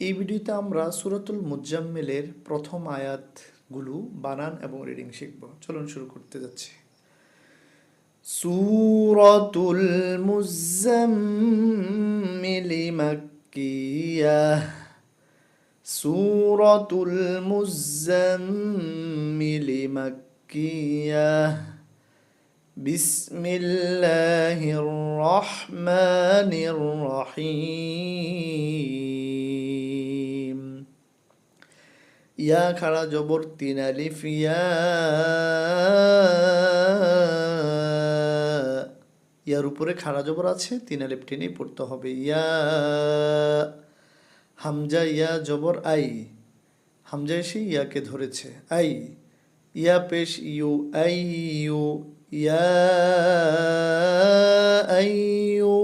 এই ভিডিওতে আমরা সুরাতুল মুজাম্মিলের প্রথম আয়াতগুলো বানান এবং রিডিং শিখব। চলুন শুরু করতে যাচ্ছি। সুরাতুল মুজাম্মিল মাক্কিয়া। সুরাতুল মুজাম্মিল মাক্কিয়া। بسم الله الرحمن الرحيم ইয়া খাড়া জবর তিন আলিফ ইয়া ইয়ার উপরে খাড়া জবর আছে তিন আলিফ টেনেই পড়তে হবে ইয়া হামজা ইয়া জবর আই হামজা এসে ইয়াকে ধরেছে আই ইয়া পেশ ইউ আই ইউ ইয়া আইয়ু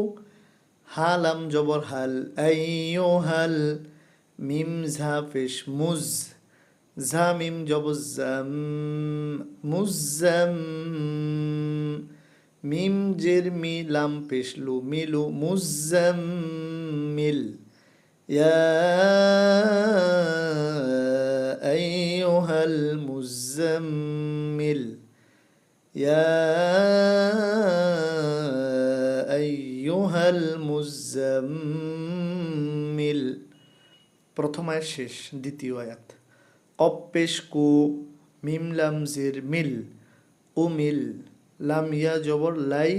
হালাম জবর হাল, আইয়ু হাল মিম ঝা পেশ মুজ, ঝা মিম জবর জাম মুজাম মিম জের মি লাম পেশ يا أيها المزمل প্রথম আয়াত শেষ দ্বিতীয় আয়াত কপ পেশ কু মিম লাম জির মিল উমিল লাম ইয়া জবর লাই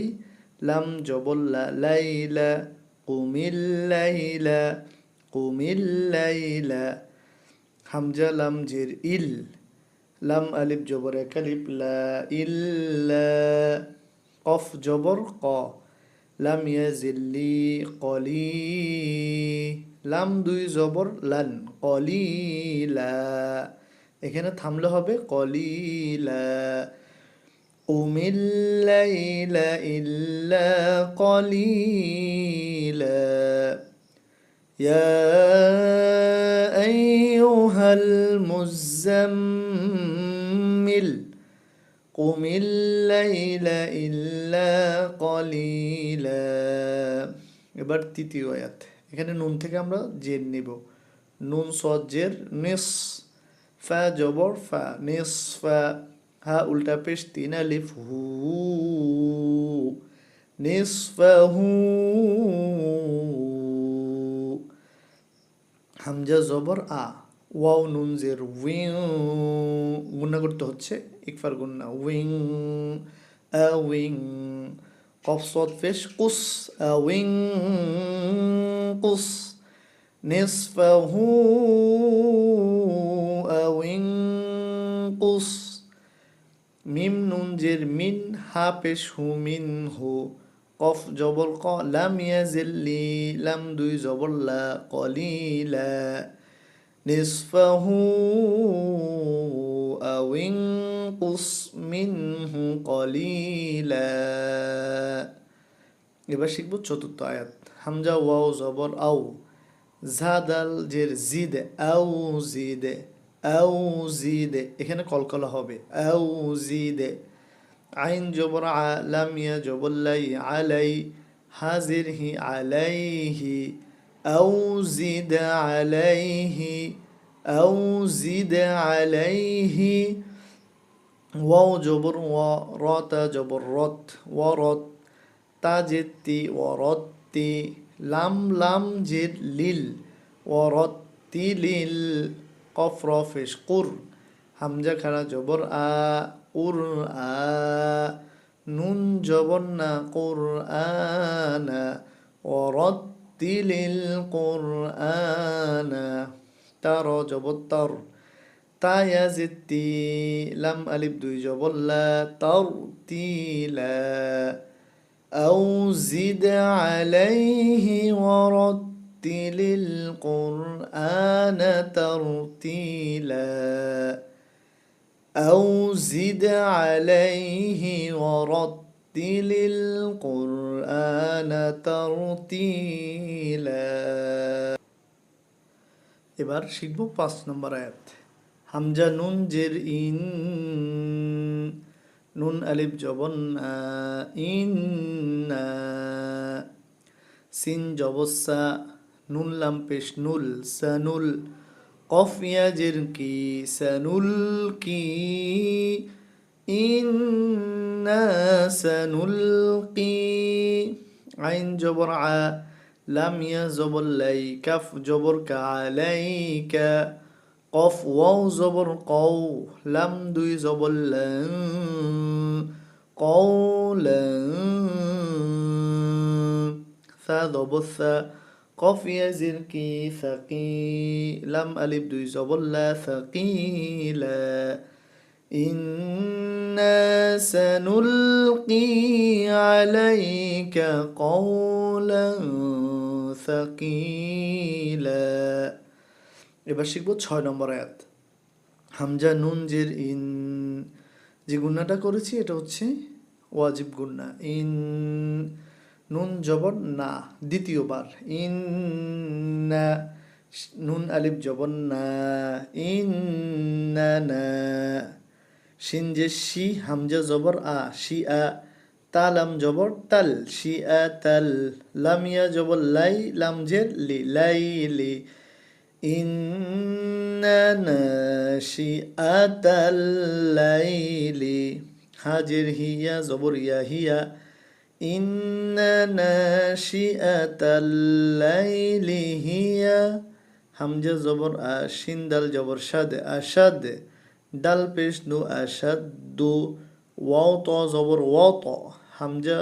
লাম জবর লা লাইলা কুমিল লাইলা কুমিল লাইলা হামজা লাম জির ইল লাম আলিপ জবর এক আলিফ লা কফ জবর ক লাম ইয়াজিল্লি কলি লাম দুই জবর লান কলিলা এখানে থামলে হবে কলিলা উমিল্লাইলা ইল্লা কলিলা ইয়া আইয়ুহাল মুজাম্মিল المزمل قم الليل إلا قليلا এবার তৃতীয় আয়াত এখানে নুন থেকে আমরা জের নিব নুন সদ জের নিস ফা জবর ফা নিস ফা হা উল্টা পেশ তিন আলিফ হু নিসফাহু হামজা জবর আ ওয়াও নুন জের উইং গুন্না করতে হচ্ছে, ইকফার গুন্না উইং, আ উইং, কফ সদ ফেশ, কুস, আ উইং, কুস আ উইং, কুস, মিম নুন জের মিন, হা পেশ হু মিন হু, কফ জবর ক, লাম ইয়াজিল্লি লাম দুই জবর লা, কলিলা। নিসফাহু আও ইনকুস মিনহু কলিলা এবার শিখব চতুর্থ আয়াত। হামজা, ওয়াও, জবর, আও। জাদাল, জের, জিদে, আও জিদে আও, জিদে। এখানে কলকলা হবে। আও, জিদে। আইন জবর আলামিয়া জবল্লাই আলাই। হাজির হি, আলাইহি। জিদ আলাইহি আও জিদ আলাইহি ওয়াও জবর ওয়া রতা জবর রত ওয়ারত তাজেতি ওয়ারত্তি লাম লাম জেদ লিল ওয়ারত্তি লিল কফ রফেশ কুর হামজা খারা জবর আ কুর আ নুন জবর না কুর আনা ওরত্তিলিল কুর আনা তার জবর তার তায়া জিত্তি লাম আলিফ দুই জবল্লা তার তিলা أو زد عليه ورتل القرآن ترتيلا أو زد عليه ورتل القرآن ترتيلا এবার শিখব পাঁচ নম্বর আয়াত হামজা নুন জের ইন নুন আলিফ জবন ইন সিন জবসা নুন লাম পেশ নুল সানুল কফ ইয়াজের কি সানুল কি إنا سنلقي عين جبر ع لم يزبر لي كف جبر كعليك قف واو زبر قو لم دو زبر لن قولا ثا ضبث قف يزركي ثقي لم ألب دو زبر لا ثقيلا سنلقي عليك قولا ثقيلا এবার শিখবো ছয় নম্বর আয়াত হামজা নুন জের ইন যে গুন্নাটা করেছি এটা হচ্ছে ওয়াজিব গুন্না ইন নুন জবর না দ্বিতীয়বার ইন না নুন আলিফ জবর না ইন না না শিন যে শি হামজা জবর আ, শি আ তালাম জবর তাল, শি আ তাল লামিয়া জবর লাই, লাম জের লি, লাই লি। ইন্না নাশিআতাল লাইলি হাজির হিয়া জবর ইয়া হিয়া। ইন্না হিয়া। হামজা জবর আ শিন দাল জবর শাদ আশাদ ডাল পেশ নু আশাদ দু ওয়াও ত জবর ওয়াও ত হামজা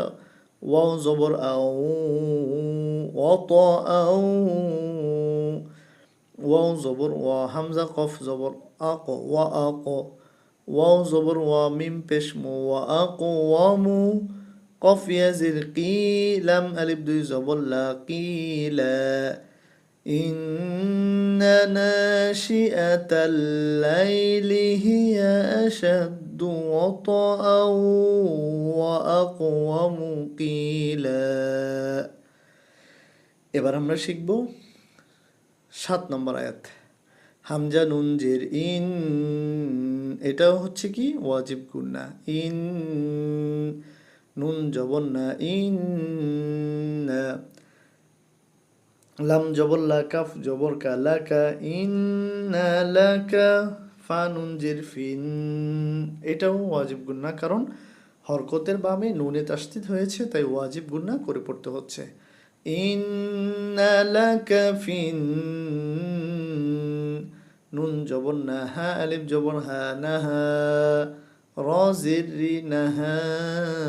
ওয়াও জবর আও ওয়াও ত আও ওয়াও জবর ওয়া হামজা কফ জবর আক ওয়া আক ওয়াও জবর ওয়া মিম পেশ মু ওয়া আক ওয়া মু ইয়াজির কি লাম আলিফ দুই জবর লা কিলা إن ناشئة الليل هي أشد وطئا وأقوم قيلا এবার আমরা শিখব সাত নম্বর আয়াত হামজা নুন জের ইন এটাও হচ্ছে কি ওয়াজিব গুন্না ইন নুন জবর না ইন লাম জবর লাকা, জবর কা লাকা, ইন্না লাকা ফানুনজির ফিন। এটাও ওয়াজিব গুন্না কারণ হরকতের বামে নুনে তাস্তিদ হয়েছে, তাই ওয়াজিব গুন্না করে পড়তে হচ্ছে। ইন্না লাকা ফিন। নুন জবর না হা, আলিফ জবর হা না হা, র রি না হা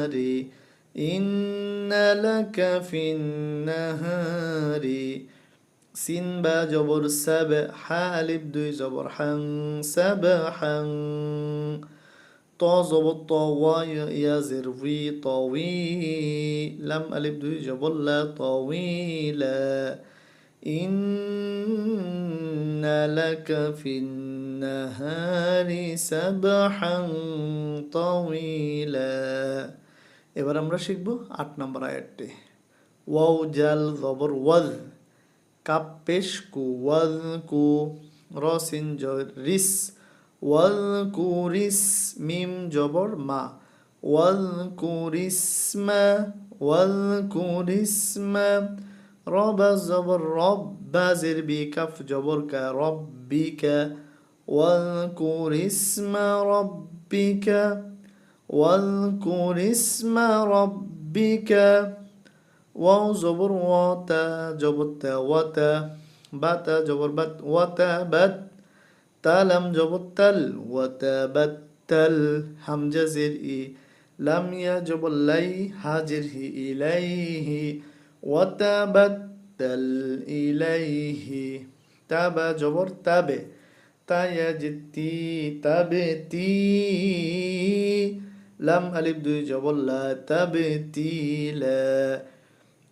রি। ইন্না লাকা ফিন নাহারি সিন বা জবর সাব হা আলিফ দুই জবর হাং সাব হাং ত জবর ত ওয়া ইয়া জের উই তউই লাম আলিফ দুই জবর লা তউইলা إن لك في النهار سبحا طويلا এবার আমরা শিখব আট নম্বর আয়াতটি। ওয়াও জাল জবর ওয়াজ, কাপ পেশ কু, ওয়াজ কু, রসিন রিস ওয়াল কুরিস মিম জবর মা ওয়াল কুরিসমা ওয়াল কুরিসমা রবা জবর রব বাজের বি কাফ জবর কা রব্বিকা ওয়াল কুরিসমা রব্বিকা ওয়াল কুরিসমা রব্বিকা ওয়াও জবর ওয়াতা জবর তা ওয়াতা বাতা জবর বাত ওয়াতা বাত তালাম জবতাল ওয়াতাবাত্তাল হামজা জের ই লাম ইয়া জবল্লাই হাজির হি ইলাইহি ওয়াতাবাত্তাল ইলাইহি তাবা জবর তাবে তায়া জিত্তি তাবে তি লাম আলিফ দুই জবল্লা তাবে তিলা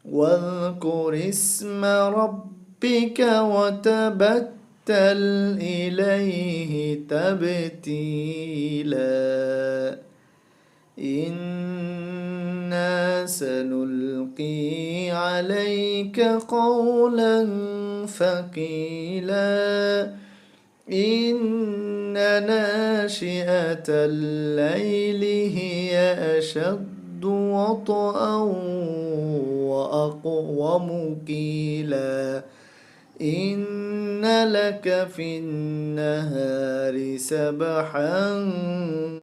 واذكر اسم ربك وتبتل تبتل إليه تبتيلا إنا سنلقي عليك قولا ثقيلا إن ناشئة الليل هي أشد وطئا وأقوم قيلا. إن لك في النهار سبحا